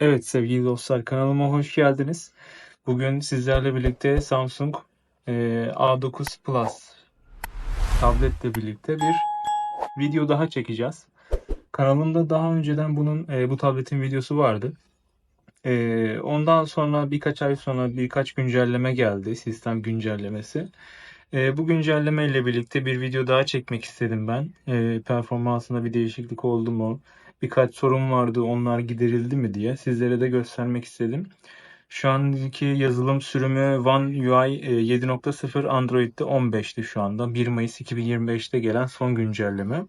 Evet sevgili dostlar kanalıma hoş geldiniz. Bugün sizlerle birlikte Samsung e, A9 Plus tabletle birlikte bir video daha çekeceğiz. Kanalımda daha önceden bunun e, bu tabletin videosu vardı. E, ondan sonra birkaç ay sonra birkaç güncelleme geldi. Sistem güncellemesi. E, bu güncelleme ile birlikte bir video daha çekmek istedim ben. E, performansında bir değişiklik oldu mu? Birkaç sorun vardı onlar giderildi mi diye sizlere de göstermek istedim. Şu anki yazılım sürümü One UI e, 7.0 Android'de 15'ti şu anda. 1 Mayıs 2025'te gelen son güncelleme.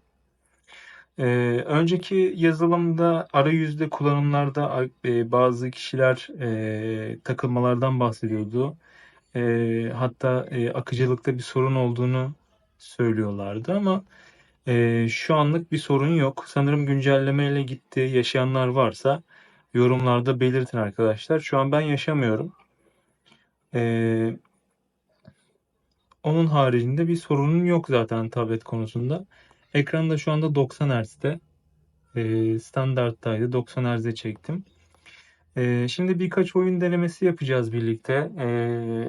Ee, önceki yazılımda arayüzde kullanımlarda e, bazı kişiler e, takılmalardan bahsediyordu. E, hatta e, akıcılıkta bir sorun olduğunu söylüyorlardı ama e, şu anlık bir sorun yok. Sanırım güncellemeyle gitti. Yaşayanlar varsa yorumlarda belirtin arkadaşlar. Şu an ben yaşamıyorum. E, onun haricinde bir sorunum yok zaten tablet konusunda. Ekran da şu anda 90 Hz'de. E, standarttaydı. 90 Hz'e çektim. E, şimdi birkaç oyun denemesi yapacağız birlikte. E,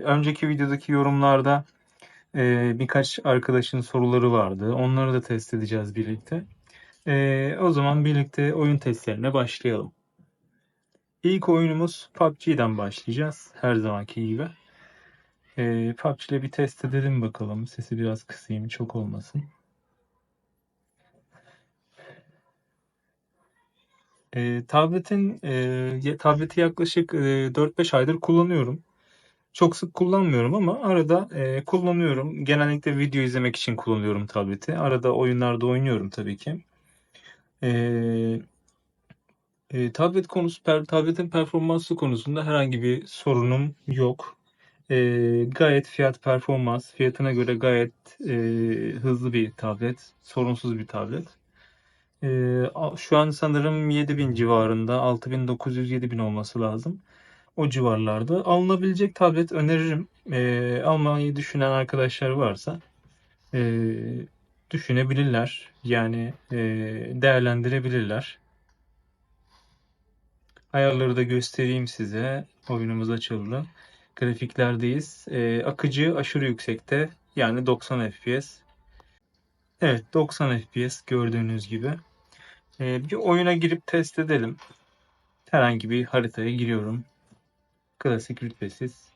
önceki videodaki yorumlarda e, birkaç arkadaşın soruları vardı. Onları da test edeceğiz birlikte. E, o zaman birlikte oyun testlerine başlayalım. İlk oyunumuz PUBG'den başlayacağız. Her zamanki gibi. E, PUBG ile bir test edelim bakalım. Sesi biraz kısayım. Çok olmasın. E, tabletin e, tableti yaklaşık e, 4-5 aydır kullanıyorum. Çok sık kullanmıyorum ama arada e, kullanıyorum. Genellikle video izlemek için kullanıyorum tableti. Arada oyunlarda oynuyorum tabii ki. E, e, tablet konusu, per, tabletin performansı konusunda herhangi bir sorunum yok. E, gayet fiyat performans, fiyatına göre gayet e, hızlı bir tablet, sorunsuz bir tablet. E, şu an sanırım 7000 civarında, 6900-7000 olması lazım o civarlarda. Alınabilecek tablet öneririm. E, almayı düşünen arkadaşlar varsa e, düşünebilirler. Yani e, değerlendirebilirler. Ayarları da göstereyim size. Oyunumuz açıldı. Grafiklerdeyiz. E, akıcı aşırı yüksekte. Yani 90 FPS. Evet 90 FPS gördüğünüz gibi. E, bir oyuna girip test edelim. Herhangi bir haritaya giriyorum. Klasik rütbesiz.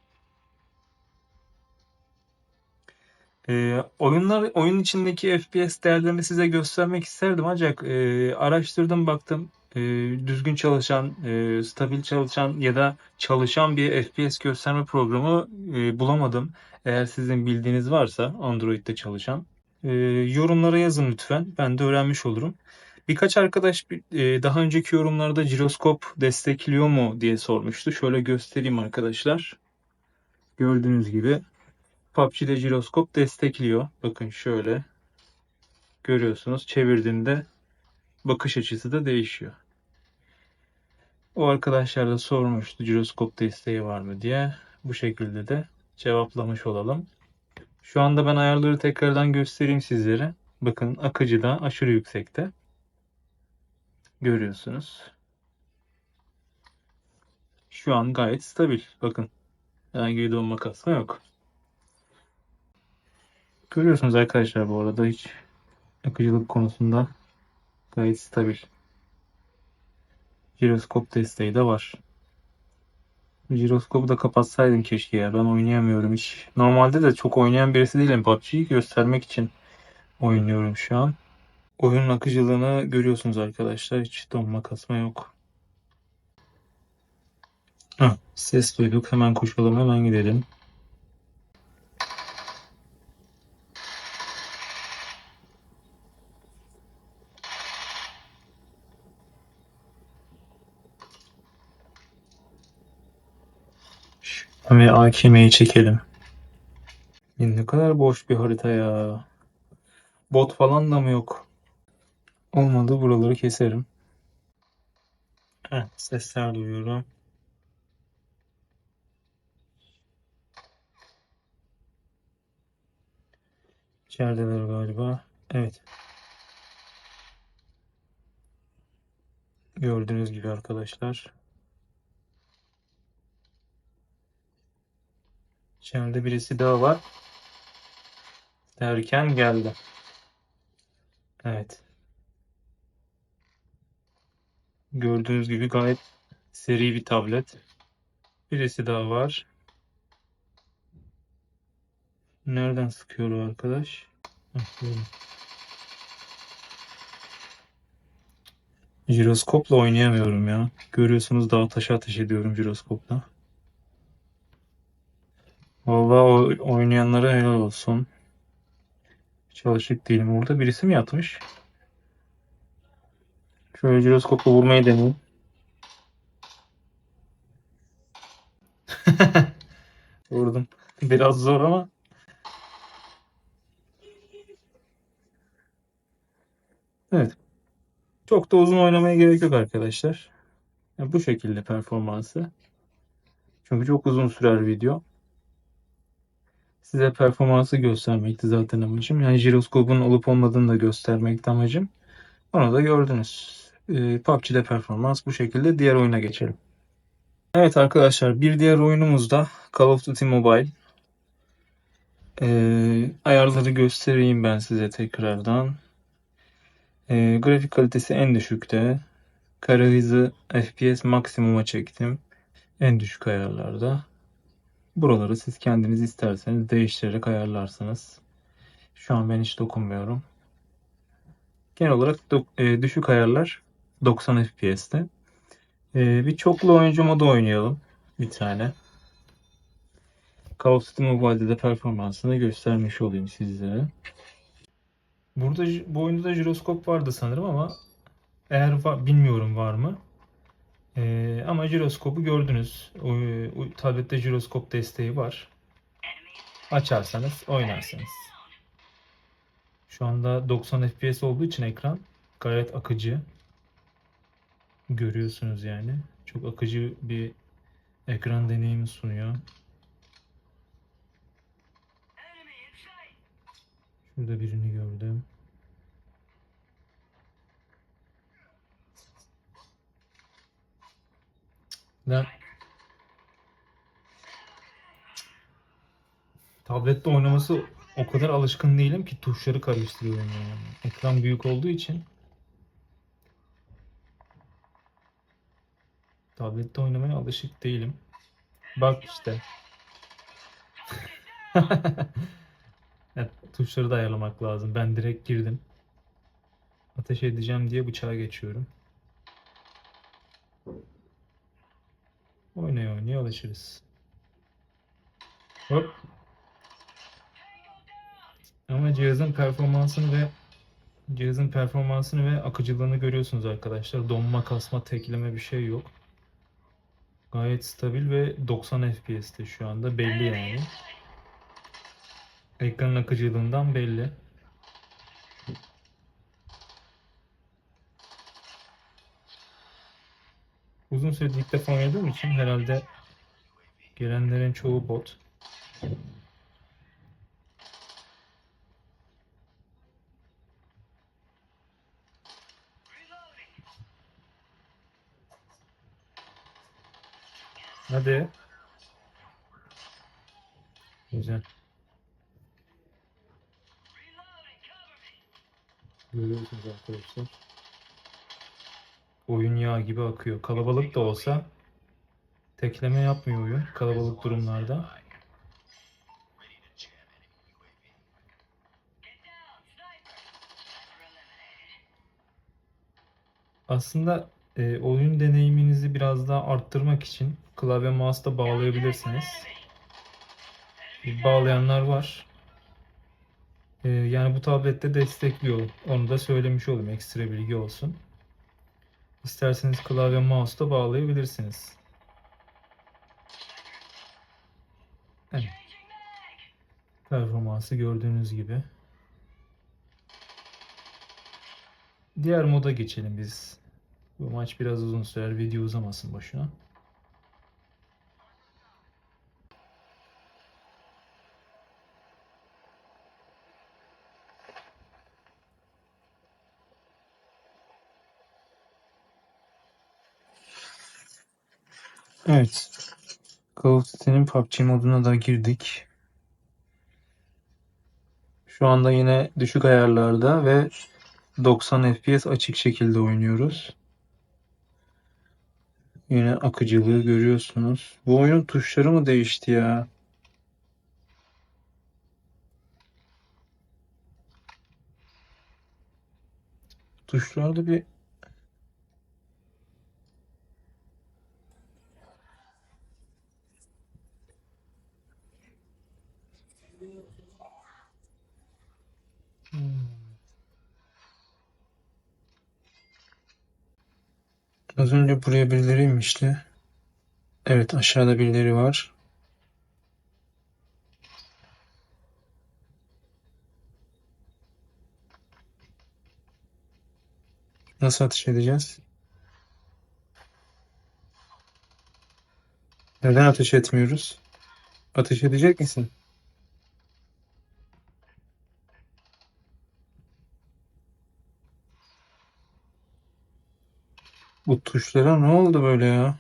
Ee, oyunlar oyun içindeki FPS değerlerini size göstermek isterdim ancak e, araştırdım baktım e, düzgün çalışan, e, stabil çalışan ya da çalışan bir FPS gösterme programı e, bulamadım. Eğer sizin bildiğiniz varsa Android'de çalışan e, yorumlara yazın lütfen. Ben de öğrenmiş olurum. Birkaç arkadaş e, daha önceki yorumlarda jiroskop destekliyor mu diye sormuştu. Şöyle göstereyim arkadaşlar. Gördüğünüz gibi PUBG'de jiroskop destekliyor. Bakın şöyle görüyorsunuz. Çevirdiğinde bakış açısı da değişiyor. O arkadaşlar da sormuştu jiroskop desteği var mı diye. Bu şekilde de cevaplamış olalım. Şu anda ben ayarları tekrardan göstereyim sizlere. Bakın akıcı da aşırı yüksekte görüyorsunuz. Şu an gayet stabil. Bakın. Herhangi bir donma kasma yok. Görüyorsunuz arkadaşlar bu arada hiç akıcılık konusunda gayet stabil. Jiroskop desteği de var. Jiroskopu da kapatsaydım keşke ya. Ben oynayamıyorum hiç. Normalde de çok oynayan birisi değilim. PUBG'yi göstermek için oynuyorum şu an. Oyunun akıcılığını görüyorsunuz arkadaşlar. Hiç donma kasma yok. Ha, ses duyduk. Hemen koşalım. Hemen gidelim. Ve AKM'yi çekelim. Ne kadar boş bir harita ya. Bot falan da mı yok? Olmadı buraları keserim. Heh, sesler duyuyorum. İçerideler galiba. Evet. Gördüğünüz gibi arkadaşlar. İçeride birisi daha var. Derken geldi. Evet. Gördüğünüz gibi gayet seri bir tablet. Birisi daha var. Nereden sıkıyor o arkadaş? Jiroskopla oynayamıyorum ya. Görüyorsunuz dağa taşa ateş ediyorum jiroskopla. Vallahi o oynayanlara helal olsun. Hiç alışık değilim. Orada birisi mi yatmış? Şöyle jiroskopla vurmayı deneyeyim. Vurdum. Biraz zor ama. Evet. Çok da uzun oynamaya gerek yok arkadaşlar. Ya bu şekilde performansı. Çünkü çok uzun sürer video. Size performansı göstermekti zaten amacım. Yani jiroskopun olup olmadığını da göstermekti amacım. Onu da gördünüz. Ee, PUBG'de performans bu şekilde. Diğer oyuna geçelim. Evet arkadaşlar bir diğer oyunumuz da Call of Duty Mobile. Ee, ayarları göstereyim ben size tekrardan. Ee, grafik kalitesi en düşükte. Kare hızı FPS maksimuma çektim. En düşük ayarlarda. Buraları siz kendiniz isterseniz değiştirerek ayarlarsınız. Şu an ben hiç dokunmuyorum. Genel olarak e, düşük ayarlar 90 FPS'te. E, bir çoklu oyuncu modu oynayalım. Bir tane. Call of Duty Mobile'de de performansını göstermiş olayım sizlere. Burada bu oyunda da jiroskop vardı sanırım ama eğer va- bilmiyorum var mı. E, ama jiroskopu gördünüz. O, o tablette jiroskop desteği var. Açarsanız oynarsınız. Şu anda 90 FPS olduğu için ekran gayet akıcı. Görüyorsunuz yani. Çok akıcı bir ekran deneyimi sunuyor. Şurada birini gördüm. Lan. Tablette oynaması o kadar alışkın değilim ki tuşları karıştırıyorum yani. Ekran büyük olduğu için. Tablette oynamaya alışık değilim. Bak işte. Evet, tuşları da ayarlamak lazım. Ben direkt girdim. Ateş edeceğim diye bıçağa geçiyorum. Oynaya oynaya alışırız. Hop. Ama cihazın performansını ve cihazın performansını ve akıcılığını görüyorsunuz arkadaşlar. Donma, kasma, tekleme bir şey yok. Gayet stabil ve 90 FPS'te şu anda belli yani. Ekranın akıcılığından belli. Uzun süredir ilk defa oynadığım için herhalde gelenlerin çoğu bot. Hadi. Güzel. Görüyorsunuz arkadaşlar. Oyun yağ gibi akıyor. Kalabalık da olsa tekleme yapmıyor oyun kalabalık durumlarda. Aslında e, oyun deneyiminizi biraz daha arttırmak için klavye mouse'da bağlayabilirsiniz. Bağlayanlar var. E, yani bu tablette destekliyor. Onu da söylemiş olayım. Ekstra bilgi olsun. İsterseniz klavye mouse'da bağlayabilirsiniz. Evet. Performansı gördüğünüz gibi. Diğer moda geçelim biz. Bu maç biraz uzun sürer. Video uzamasın boşuna. Evet. Call of Duty'nin PUBG moduna da girdik. Şu anda yine düşük ayarlarda ve 90 FPS açık şekilde oynuyoruz. Yine akıcılığı görüyorsunuz. Bu oyunun tuşları mı değişti ya? Tuşlarda bir Az önce buraya birileri inmişti. Evet aşağıda birileri var. Nasıl ateş edeceğiz? Neden ateş etmiyoruz? Ateş edecek misin? Bu tuşlara ne oldu böyle ya?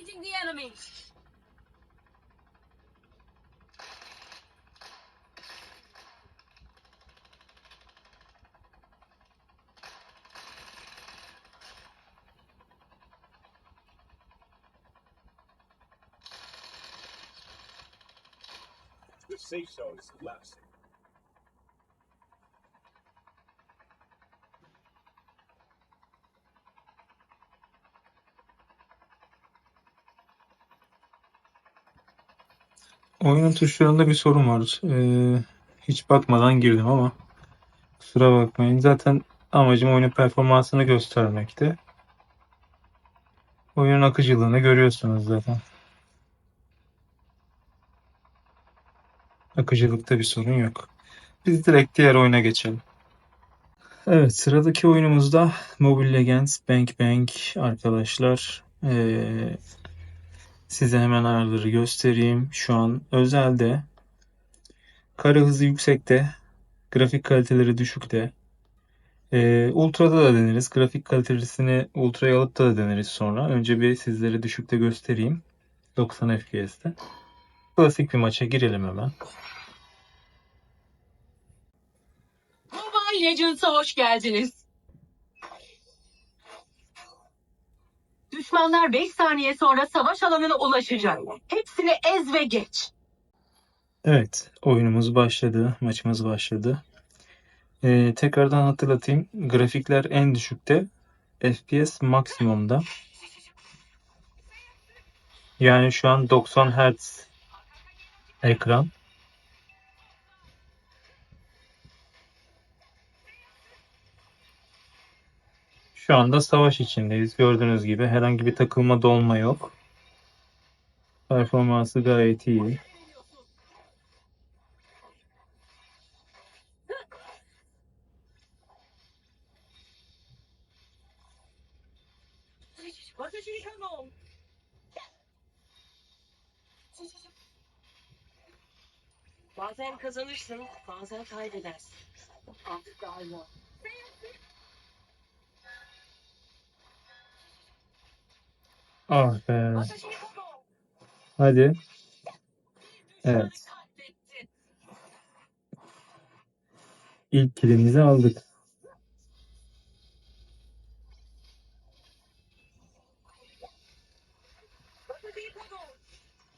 Engaging the enemy. The safe zone is collapsing. Oyunun tuşlarında bir sorun var. Ee, hiç bakmadan girdim ama kusura bakmayın. Zaten amacım oyunun performansını göstermekti. Oyunun akıcılığını görüyorsunuz zaten. Akıcılıkta bir sorun yok. Biz direkt diğer oyuna geçelim. Evet, sıradaki oyunumuzda Mobile Legends Bang Bang arkadaşlar. Ee, size hemen ayarları göstereyim. Şu an özelde. Kare hızı yüksekte. Grafik kaliteleri düşükte. Ee, ultra'da da deneriz. Grafik kalitesini ultra'ya alıp da deneriz sonra. Önce bir sizlere düşükte göstereyim. 90 FPS'te. Klasik bir maça girelim hemen. Mobile Legends'a hoş geldiniz. Düşmanlar 5 saniye sonra savaş alanına ulaşacak. Hepsini ez ve geç. Evet, oyunumuz başladı, maçımız başladı. Ee, tekrardan hatırlatayım. Grafikler en düşükte, FPS maksimumda. Yani şu an 90 Hz ekran. Şu anda savaş içindeyiz. Gördüğünüz gibi herhangi bir takılma dolma yok. Performansı gayet iyi. Bazen kazanırsın, bazen kaybedersin. Artık daha iyi. Ah be. Hadi. Evet. İlk kilimizi aldık.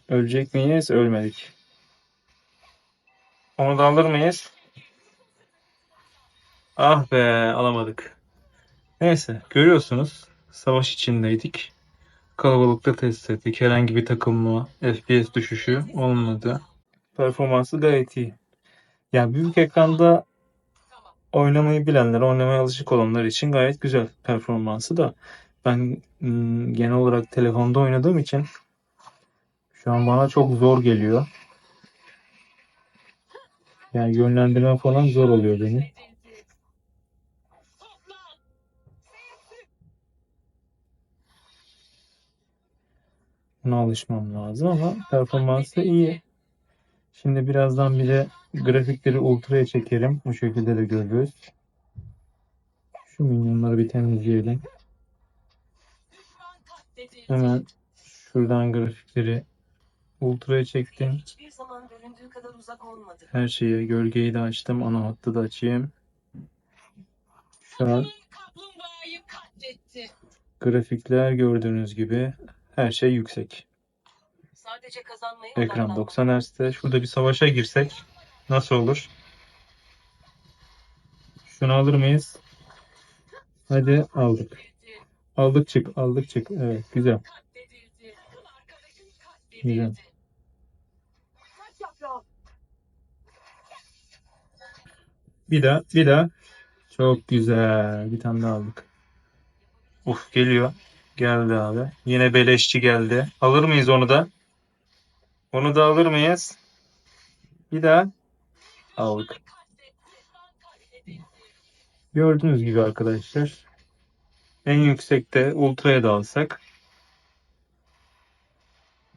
Ölecek miyiz? Ölmedik. Onu da alır mıyız? Ah be alamadık. Neyse görüyorsunuz savaş içindeydik. Kalabalıkta test ettik. Herhangi bir takılma, FPS düşüşü olmadı. Performansı gayet iyi. Yani büyük ekranda oynamayı bilenler, oynamaya alışık olanlar için gayet güzel performansı da. Ben ım, genel olarak telefonda oynadığım için Şu an bana çok zor geliyor. Yani yönlendirme falan zor oluyor benim. Buna alışmam lazım ama performansı iyi. Şimdi birazdan bir de grafikleri ultra'ya çekerim. Bu şekilde de görürüz. Şu minyonları bir temizleyelim. Hemen şuradan grafikleri ultra'ya çektim. Her şeye gölgeyi de açtım. Ana hattı da açayım. Şu an grafikler gördüğünüz gibi her şey yüksek. Sadece kazanmayı Ekran 90 Hz'de. Şurada bir savaşa girsek nasıl olur? Şunu alır mıyız? Hadi aldık. Aldık çık, aldık çık. Evet, güzel. Güzel. Bir daha, bir daha. Çok güzel. Bir tane daha aldık. Uf geliyor. Geldi abi. Yine beleşçi geldi. Alır mıyız onu da? Onu da alır mıyız? Bir daha. Aldık. Gördüğünüz gibi arkadaşlar. En yüksekte ultraya da alsak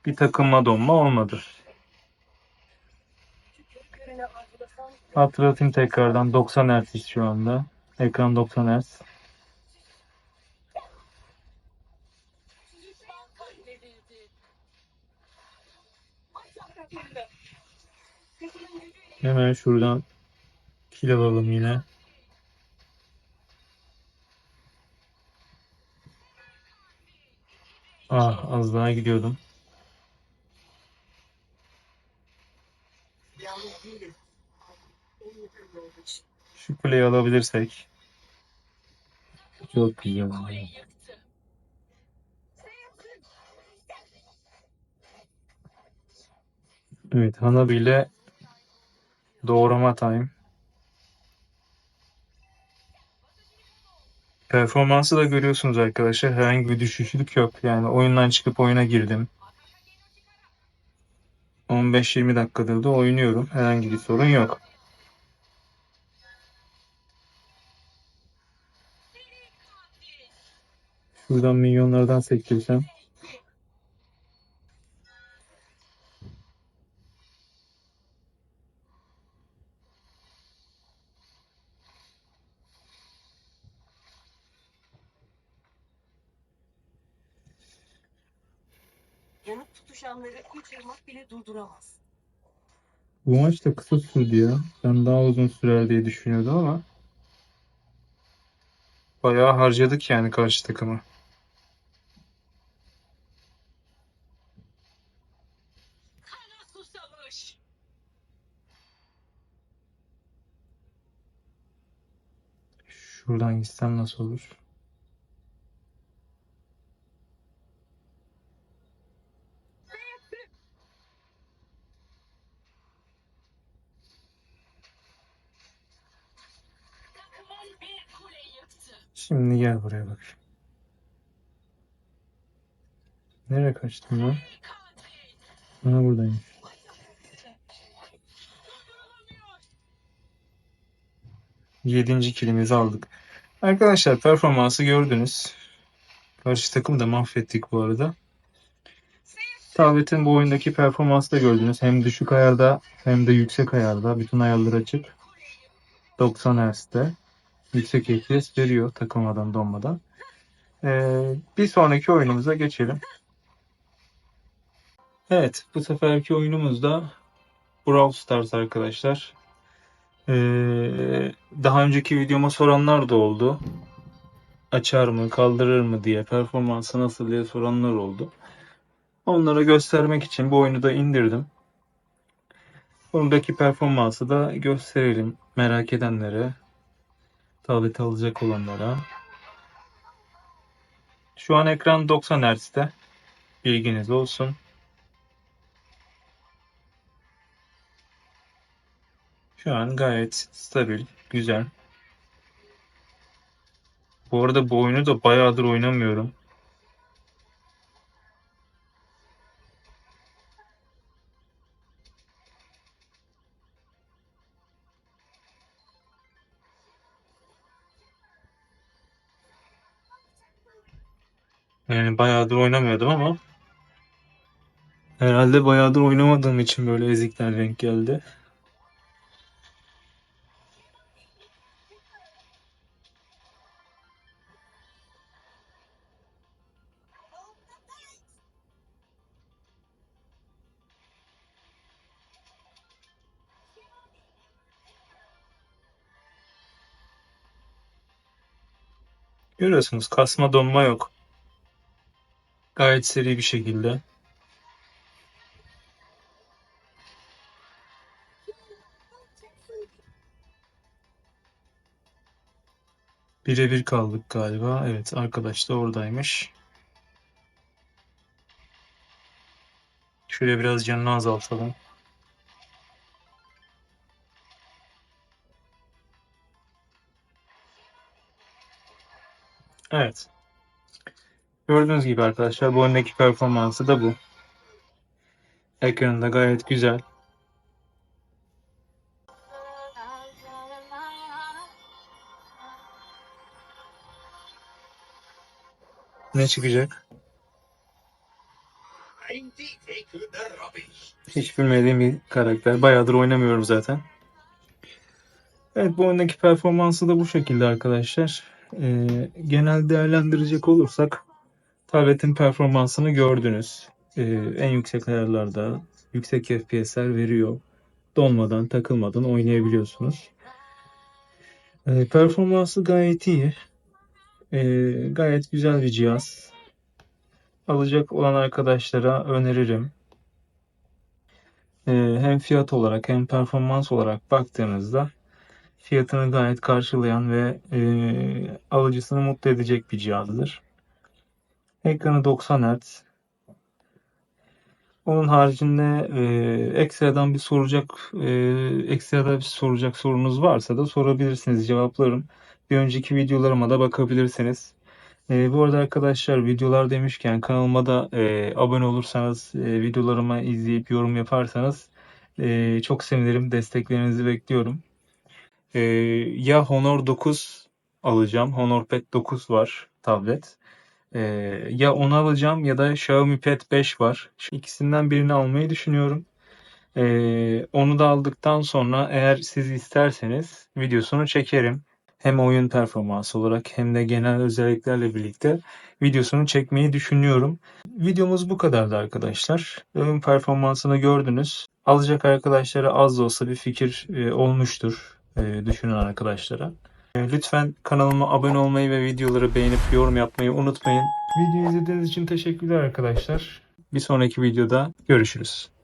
bir takılma donma olmadı. Hatırlatayım tekrardan 90 Hz şu anda. Ekran 90 Hz. Hemen şuradan kill alalım yine. Ah az daha gidiyordum. Şu kuleyi alabilirsek. Çok güzel. Evet Hanabi ile doğrama time. Performansı da görüyorsunuz arkadaşlar. Herhangi bir düşüşlük yok. Yani oyundan çıkıp oyuna girdim. 15-20 dakikadır da oynuyorum. Herhangi bir sorun yok. Şuradan milyonlardan sektirsem. Tutuşanları üç ırmak bile durduramaz. Bu maç da kısa sürdü ya. Ben daha uzun sürer diye düşünüyordum ama bayağı harcadık yani karşı takımı. Şuradan gitsem nasıl olur? Şimdi gel buraya bak. Nereye kaçtın lan? Katil. Ha buradaymış. Yedinci kilimizi aldık. Arkadaşlar performansı gördünüz. Karşı takımı da mahvettik bu arada. Tabletin bu oyundaki performansı da gördünüz. Hem düşük ayarda hem de yüksek ayarda. Bütün ayarları açık. 90 Hz'de. Yüksek FPS veriyor takılmadan donmadan. Ee, bir sonraki oyunumuza geçelim. Evet, bu seferki oyunumuz da Brawl Stars arkadaşlar. Ee, daha önceki videoma soranlar da oldu. Açar mı, kaldırır mı diye, performansı nasıl diye soranlar oldu. Onlara göstermek için bu oyunu da indirdim. Buradaki performansı da gösterelim merak edenlere, tablet alacak olanlara. Şu an ekran 90 Hz'de. Bilginiz olsun. Şu an gayet stabil, güzel. Bu arada bu oyunu da bayağıdır oynamıyorum. Yani bayağıdır oynamıyordum ama herhalde bayağıdır oynamadığım için böyle ezikler renk geldi. Görüyorsunuz kasma donma yok. Gayet seri bir şekilde. Birebir kaldık galiba. Evet arkadaş da oradaymış. Şöyle biraz canını azaltalım. Evet. Gördüğünüz gibi arkadaşlar bu oyundaki performansı da bu. Ekranında gayet güzel. Ne çıkacak? Hiç bilmediğim bir karakter. Bayağıdır oynamıyorum zaten. Evet bu oyundaki performansı da bu şekilde arkadaşlar. Ee, genel değerlendirecek olursak tabletin performansını gördünüz. Ee, en yüksek ayarlarda yüksek FPS'ler veriyor. Donmadan, takılmadan oynayabiliyorsunuz. Ee, performansı gayet iyi. Ee, gayet güzel bir cihaz. Alacak olan arkadaşlara öneririm. Ee, hem fiyat olarak hem performans olarak baktığınızda fiyatını gayet karşılayan ve e, alıcısını mutlu edecek bir cihazdır. Ekranı 90 Hz. Onun haricinde e, ekstradan bir soracak e, ekstradan bir soracak sorunuz varsa da sorabilirsiniz cevaplarım. Bir önceki videolarıma da bakabilirsiniz. E, bu arada arkadaşlar videolar demişken kanalıma da e, abone olursanız e, videolarımı izleyip yorum yaparsanız e, çok sevinirim. Desteklerinizi bekliyorum. E, ya Honor 9 alacağım. Honor Pad 9 var tablet. E, ya onu alacağım ya da Xiaomi Pad 5 var. Şu ikisinden birini almayı düşünüyorum. E, onu da aldıktan sonra eğer siz isterseniz videosunu çekerim. Hem oyun performansı olarak hem de genel özelliklerle birlikte videosunu çekmeyi düşünüyorum. Videomuz bu kadardı arkadaşlar. Oyun performansını gördünüz. Alacak arkadaşlara az da olsa bir fikir e, olmuştur e, düşünen arkadaşlara. E, Lütfen kanalıma abone olmayı ve videoları beğenip yorum yapmayı unutmayın. Videoyu izlediğiniz için teşekkürler arkadaşlar. Bir sonraki videoda görüşürüz.